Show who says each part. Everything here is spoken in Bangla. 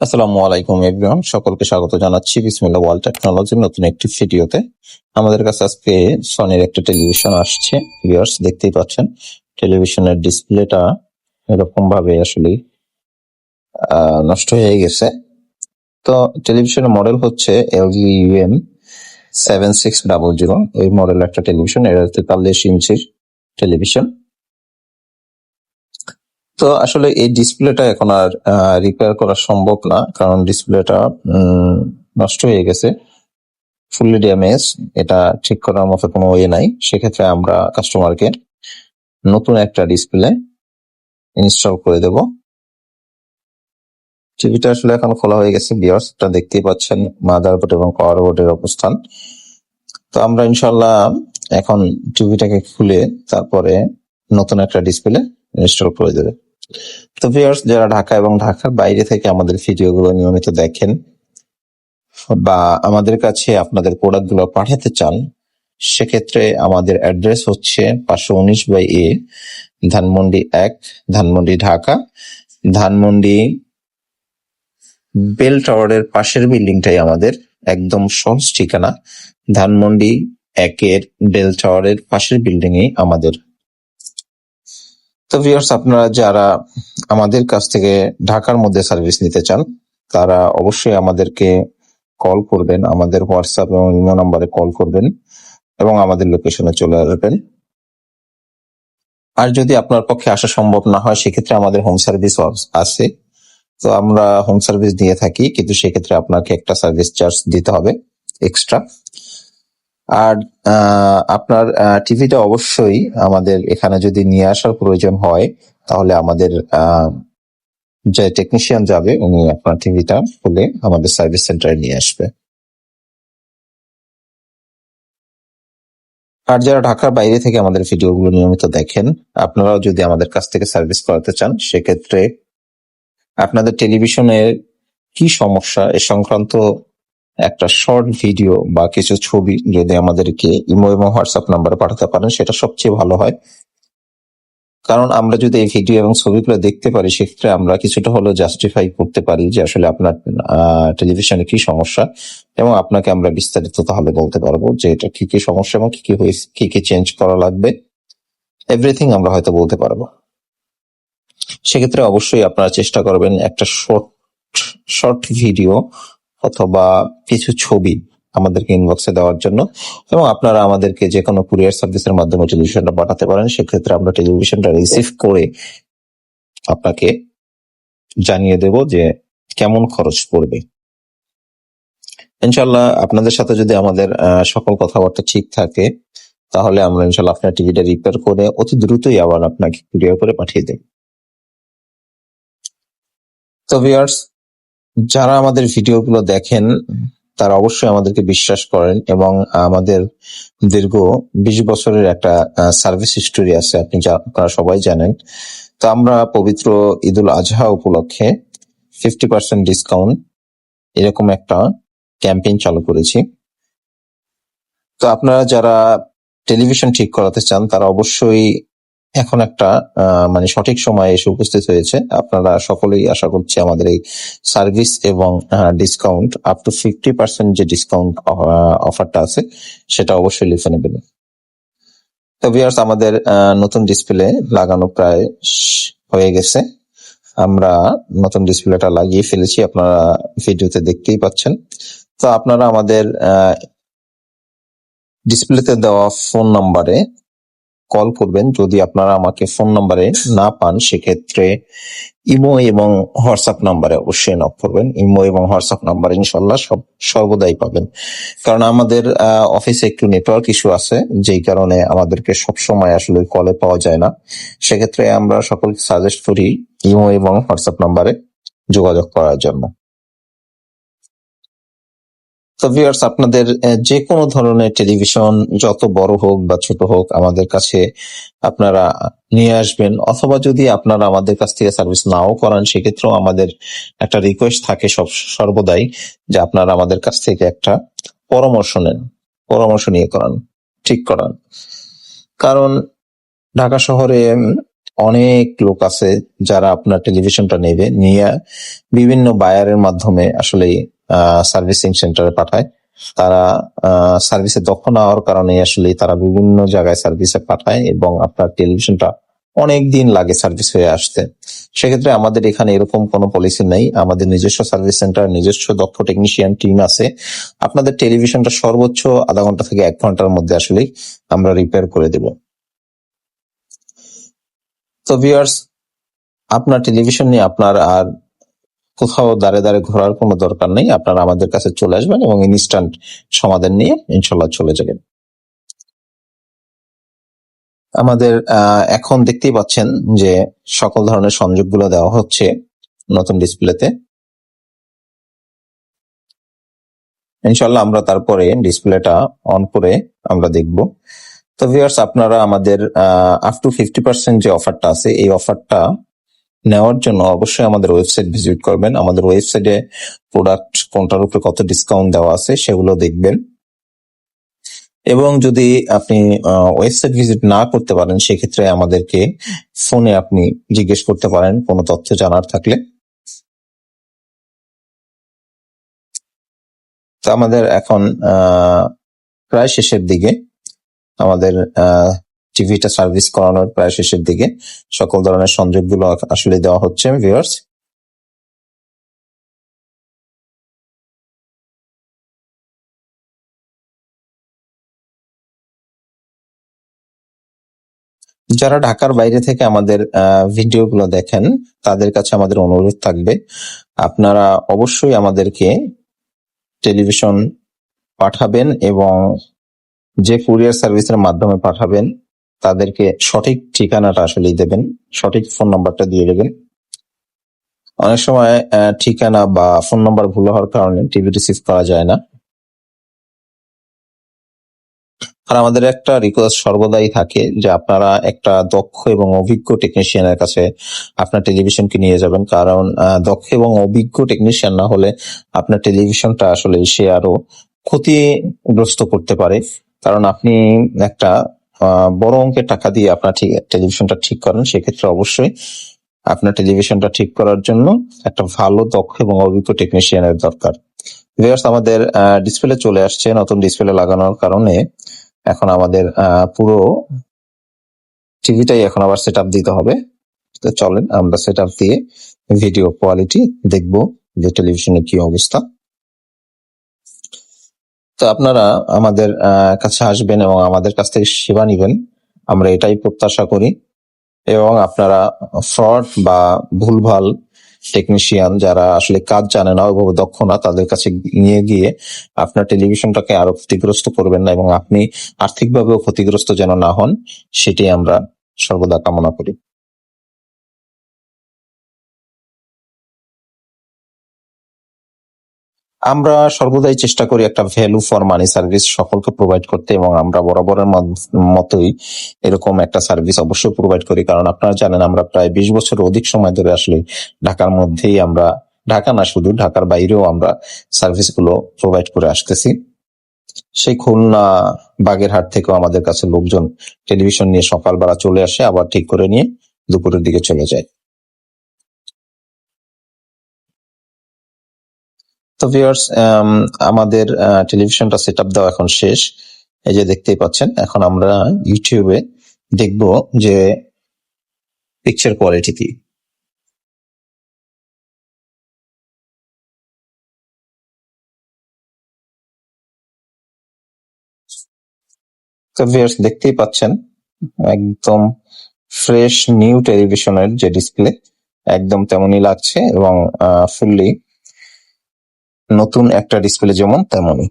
Speaker 1: আসসালামু আলাইকুম এভরিওয়ান সকলকে স্বাগত জানাচ্ছি বিসমিল্লাহ ওয়ার্ল্ড টেকনোলজির নতুন একটি ভিডিওতে। আমাদের কাছে আজকে সনির একটা টেলিভিশন আসছে। ভিউয়ার্স দেখতেই পাচ্ছেন। টেলিভিশনের ডিসপ্লেটা এরকম ভাবে আসলে নষ্ট হয়ে গেছে। তো টেলিভিশনের মডেল হচ্ছে LG UM seven six double zero এই মডেল একটা টেলিভিশন, এটা তেতাল্লিশ ইঞ্চির টেলিভিশন। তো আসলে এই ডিসপ্লেটা এখন আর রিপেয়ার করা সম্ভব না, কারণ ডিসপ্লেটা নষ্ট হয়ে গেছে। ফুললি ড্যামেজ এটা ঠিক করার মতো কোনো ওয়ে নাই। সেক্ষেত্রে আমরা কাস্টমারকে নতুন একটা ডিসপ্লে ইনস্টল করে দেব। টিভিটা আসলে এখন খোলা হয়ে গেছে বিয়ার্সটা দেখতেই পাচ্ছেন মাদার মাদারবোর্ড এবং পাওয়ার বোর্ডের অবস্থান। তো আমরা ইনশাল্লাহ এখন টিভিটাকে খুলে তারপরে নতুন একটা ডিসপ্লে ইনস্টল করে দেবে। তো ভিউয়ার্স যারা ঢাকা এবং ঢাকার বাইরে থেকে আমাদের ভিডিওগুলো নিয়মিত দেখেন বা আমাদের কাছে আপনাদের প্রোডাক্টগুলো পাঠাতে চান, সেক্ষেত্রে আমাদের অ্যাড্রেস হচ্ছে পাঁচশো উনিশ বাই এ, ধানমন্ডি এক, ধানমন্ডি ঢাকা, ধানমন্ডি বেল টাওয়ারের পাশের বিল্ডিংটাই আমাদের একদম সহজ ঠিকানা, ধানমন্ডি একের বেল টাওয়ারের পাশের বিল্ডিং এ আমাদের তো ভিউয়ার্স আপনারা যারা আমাদের কাছ থেকে ঢাকার মধ্যে সার্ভিস নিতে চান, তারা অবশ্যই আমাদেরকে কল করবেন, আমাদের হোয়াটসঅ্যাপ এবং ইমো নাম্বারে কল করবেন এবং আমাদের লোকেশনে চলে আসবেন। আর যদি আপনার পক্ষে আসা সম্ভব না হয়, সেক্ষেত্রে আমাদের হোম সার্ভিস আছে। তো আমরা হোম সার্ভিস দিয়ে থাকি, কিন্তু সেক্ষেত্রে আপনাকে একটা সার্ভিস চার্জ দিতে হবে এক্সট্রা আর আপনার টিভিটা অবশ্যই আমাদের এখানে যদি নিয়ে আসার প্রয়োজন হয়, তাহলে আমাদের যে টেকনিশিয়ান যাবে, উনি আপনার টিভিটা খুলে আমাদের সার্ভিস সেন্টারে নিয়ে আসবে। আর যারা ঢাকার বাইরে থেকে আমাদের ভিডিওগুলো নিয়মিত দেখেন, আপনারাও যদি আমাদের কাছ থেকে সার্ভিস করাতে চান, সেক্ষেত্রে আপনাদের টেলিভিশনের কি সমস্যা এ সংক্রান্ত একটা শর্ট ভিডিও বা কিছু ছবি যদি আমাদেরকে ইমো এবং হোয়াটসঅ্যাপ নাম্বারে পাঠাতে পারেন, সেটা সবচেয়ে ভালো হয়। কারণ আমরা যদি এই ভিডিও এবং ছবিগুলো দেখতে পারি, সেক্ষেত্রে আমরা কিছুটা হলেও জাস্টিফাই করতে পারি যে আসলে আপনার টেলিভিশনে কি সমস্যা এবং আপনাকে আমরা বিস্তারিত তাহলে বলতে পারব যে এটা কি কি সমস্যা এবং কি কি হয়েছে, কি কি চেঞ্জ করা লাগবে। এভরিথিং আমরা হয়তো বলতে পারব। সেক্ষেত্রে অবশ্যই আপনারা চেষ্টা করবেন একটা শর্ট শর্ট ভিডিও অথবা কিছু ছবি আমাদেরকে ইনবক্সে দেওয়ার জন্য এবং আপনারা আমাদেরকে যে কোনো কুরিয়ার সার্ভিসের মাধ্যমে টেলিভিশনটা পাঠাতে পারেন, সেক্ষেত্রে আমরা টেলিভিশনটা রিসিভ করে আপনাকে জানিয়ে দেব যে কেমন খরচ পড়বে। ইনশাল্লাহ আপনাদের সাথে যদি আমাদের সকল কথাবার্তা ঠিক থাকে, তাহলে আমরা ইনশাল্লাহ আপনার টিভিটা রিপেয়ার করে অতি দ্রুতই আবার আপনাকে কুরিয়ার করে পাঠিয়ে দেব। তো ভিউয়ার্স যারা আমাদের ভিডিওগুলো দেখেন, তারা অবশ্যই আমাদেরকে বিশ্বাস করেন এবং আমাদের দীর্ঘ বিশ বছরের একটা সার্ভিস হিস্টোরি আছে, আপনি যা, আপনারা সবাই জানেন। তো আমরা পবিত্র ঈদুল আজহা উপলক্ষে ফিফটি পার্সেন্ট ডিসকাউন্ট এরকম একটা ক্যাম্পেইন চালু করেছি। তো আপনারা যারা টেলিভিশন ঠিক করাতে চান, তারা অবশ্যই এখন একটা মানে সঠিক সময়ে এসে উপস্থিত হয়েছে। আপনারা সকলেই আশা করছি আমাদের এই সার্ভিস এবং discount up to fifty percent যে ডিসকাউন্ট অফারটা আছে, সেটা অবশ্যই লিখে নেবেন। তো ভিউয়ার্স আমাদের নতুন ডিসপ্লে লাগানো প্রায় হয়ে গেছে। আমরা নতুন ডিসপ্লেটা লাগিয়ে ফেলেছি, আপনারা ভিডিওতে দেখতেই পাচ্ছেন। তো আপনারা আমাদের ডিসপ্লেতে দেওয়া ফোন নাম্বারে কল করবেন যদি আপনারা আমাকে ফোন নাম্বারে না পান, সেক্ষেত্রে ইমো এবং হোয়াটসঅ্যাপ নাম্বারে অবশ্যই নক করবেন। ইমো এবং হোয়াটসঅ্যাপ নাম্বার ইনশাল্লাহ সব, সর্বদাই পাবেন। কারণ আমাদের অফিসে একটু নেটওয়ার্ক ইস্যু আছে, যেই কারণে আমাদেরকে সব সময় আসলে কলে পাওয়া যায় না। সেক্ষেত্রে আমরা সকলকে সাজেস্ট করি ইমো এবং হোয়াটসঅ্যাপ নাম্বারে যোগাযোগ করার জন্য। তো ভিউয়ার্স আপনাদের যে কোনো ধরনের টেলিভিশন, যত বড় হোক বা ছোট হোক, আমাদের কাছে আপনারা নিয়ে আসবেন। অথবা যদি আপনারা আমাদের কাছ থেকে সার্ভিস নাও করান, সেক্ষেত্রেও আমাদের একটা রিকোয়েস্ট থাকে সব, সর্বদাই যে আপনারা আমাদের কাছ থেকে একটা পরামর্শ নেন, পরামর্শ নিয়ে করান, ঠিক করান। কারণ ঢাকা শহরে অনেক লোক আছে যারা আপনার টেলিভিশনটা নেবে, নিয়ে বিভিন্ন বায়ারের মাধ্যমে আসলে সার্ভিসিং সেন্টারে পাঠায়। তারা সার্ভিসে দক্ষ না হওয়ার কারণে আসলে তারা বিভিন্ন জায়গায় সার্ভিসে পাঠায় এবং আপনার টেলিভিশনটা অনেক দিন লাগে সার্ভিস হয়ে আসতে। সেক্ষেত্রে আমাদের এখানে এরকম কোনো পলিসি নেই। আমাদের নিজস্ব সার্ভিস সেন্টার নিজস্ব দক্ষ টেকনিশিয়ান টিম আছে। আপনাদের টেলিভিশনটা সর্বোচ্চ আধা ঘণ্টা থেকে এক ঘণ্টার মধ্যে আসলে আমরা রিপেয়ার করে দেব। তো ভিউয়ার্স আপনার টেলিভিশন নিয়ে আপনার আর কোথাও দাঁড়ে দাঁড়ে ঘোরার কোনো দরকার নেই। আপনারা আমাদের কাছে চলে আসবেন এবং ইনস্ট্যান্ট সমাধান নিয়ে ইনশাল্লাহ চলে যাবেন। আমাদের এখন দেখতেই পাচ্ছেন যে সকল ধরনের সংযোগগুলো দেওয়া হচ্ছে নতুন ডিসপ্লেতে। ইনশাল্লাহ আমরা তারপরে ডিসপ্লেটা অন করে আমরা দেখব। তো ভিউয়ার্স আপনারা আমাদের আপ টু ফিফটি পার্সেন্ট যে অফারটা আছে, এই অফারটা নেওয়ার জন্য অবশ্যই আমাদের ওয়েবসাইট ভিজিট করবেন। আমাদের ওয়েবসাইটে প্রোডাক্ট কোনটার উপরে কত ডিসকাউন্ট দেওয়া আছে, সেগুলো দেখবেন। এবং যদি আপনি ওয়েবসাইট ভিজিট না করতে পারেন, সেক্ষেত্রে আমাদেরকে ফোনে আপনি জিজ্ঞেস করতে পারেন, কোনো তথ্য জানার থাকলে। তো আমাদের এখন প্রায় শেষের দিকে। আমাদের টিভিটা সার্ভিস করানোর প্রায় শেষের দিকে। সকল ধরনের সংযোগগুলো আসলে দেওয়া হচ্ছে ভিউয়ার্স যারা ঢাকার বাইরে থেকে আমাদের ভিডিওগুলো দেখেন, তাদের কাছে আমাদের অনুরোধ থাকবে, আপনারা অবশ্যই আমাদেরকে টেলিভিশন পাঠাবেন এবং যে কুরিয়ার সার্ভিসের মাধ্যমে পাঠাবেন, তাদেরকে সঠিক ঠিকানাটা আসলে দেবেন, সঠিক ফোন নাম্বারটা দিয়ে দেবেন। অনেক সময় ঠিকানা বা ফোন নাম্বার ভুল হওয়ার কারণে টিভি রিসিভ করা যায় না। আর আমাদের একটা রিকোয়েস্ট সর্বদাই থাকে যে আপনারা একটা দক্ষ এবং অভিজ্ঞ টেকনিশিয়ানের কাছে আপনার টেলিভিশনকে নিয়ে যাবেন। কারণ দক্ষ এবং অভিজ্ঞ টেকনিশিয়ান না হলে আপনার টেলিভিশনটা আসলে সে আরও ক্ষতিগ্রস্ত করতে পারে। কারণ আপনি একটা বড় অঙ্কের টাকা দিয়ে আপনার ঠিক টেলিভিশনটা ঠিক করেন, সেক্ষেত্রে অবশ্যই আপনার টেলিভিশনটা ঠিক করার জন্য একটা ভালো, দক্ষ এবং অভিজ্ঞ টেকনিশিয়ানের দরকার। আমাদের ডিসপ্লে চলে আসছে, নতুন ডিসপ্লে লাগানোর কারণে এখন আমাদের পুরো টিভিটাই এখন আবার সেট দিতে হবে। তো চলেন আমরা সেট দিয়ে ভিডিও কোয়ালিটি দেখব যে টেলিভিশনের কি অবস্থা। তো আপনারা আমাদের কাছে আসবেন এবং আমাদের কাছ থেকে সেবা নিবেন। আমরা এটাই প্রত্যাশা করি। এবং আপনারা ফ্রড বা ভুলভাল টেকনিশিয়ান যারা আসলে কাজ জানে না, ওইভাবে দক্ষ না, তাদের কাছে নিয়ে গিয়ে আপনার টেলিভিশনটাকে আরও ক্ষতিগ্রস্ত করবেন না এবং আপনি আর্থিকভাবেও ক্ষতিগ্রস্ত যেন না হন সেটি আমরা সর্বদা কামনা করি। আমরা সর্বদাই চেষ্টা করি একটা ভ্যালু ফর মানি সার্ভিস সকলকে প্রোভাইড করতে এবং আমরা বরাবরের মত- মতোই এরকম একটা সার্ভিস অবশ্যই প্রোভাইড করি। কারণ আপনারা জানেন, আমরা প্রায় বিশ বছর অধিক সময় ধরে আসলে ঢাকার মধ্যেই আমরা, ঢাকা না শুধু, ঢাকার বাইরেও আমরা সার্ভিসগুলো প্রোভাইড করে আসতেছি। সেই খুলনা, বাগেরহাট থেকেও আমাদের কাছে লোকজন টেলিভিশন নিয়ে সকালবেলা চলে আসে, আবার ঠিক করে নিয়ে দুপুরের দিকে চলে যায়। তো ভিউয়ার্স আমাদের টেলিভিশনটা সেট আপ দেওয়া এখন শেষ। এই যে দেখতেই পাচ্ছেন, এখন আমরা ইউটিউবে দেখব যে পিকচার কোয়ালিটি কি। তো দেখতেই পাচ্ছেন, একদম ফ্রেশ নিউ টেলিভিশনের যে ডিসপ্লে একদম তেমনই লাগছে এবং ফুললি নতুন একটা ডিসপ্লে যেমন তেমনই।